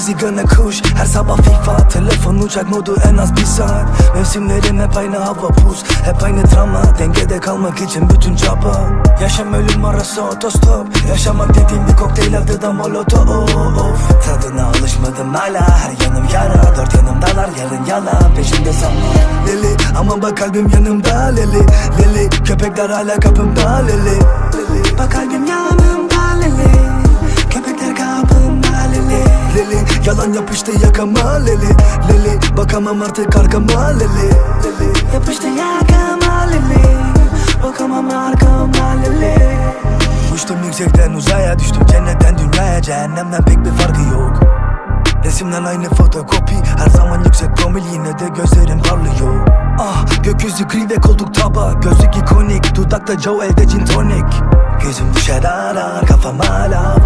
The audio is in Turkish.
Easy gonna kuş Her sabah FIFA Telefon uçak modu en az bir saat. Mevsimlerim hep aynı hava pus Hep aynı drama. Dengede kalmak için bütün çaba. Yaşam ölüm arası otostop. Yaşamak dediğim bir kokteyl adı da molotov. Tadına alışmadım hala. Her yanım yara. Dört yanımdalar yarın yalan Peşimde sanma Leli ama bak kalbim yanımda. Leli Leli. Köpekler hala kapımda. Leli yalan yapıştı yakama Leli Leli bakamam artık arkama Leli Leli yapıştı yakama Leli Bakamam arkama Leli Uçtum yüksekten uzaya düştüm cennetten dünyaya. Cehennemden pek bir farkı yok. Resimden aynı fotokopi Her zaman yüksek promil. Yine de gözlerim parlıyor. Ah gökyüzü gri ve koltuk taba. Gözlük ikonik dudakta Joe elde gin tonic. Gözüm düşer arar kafam hala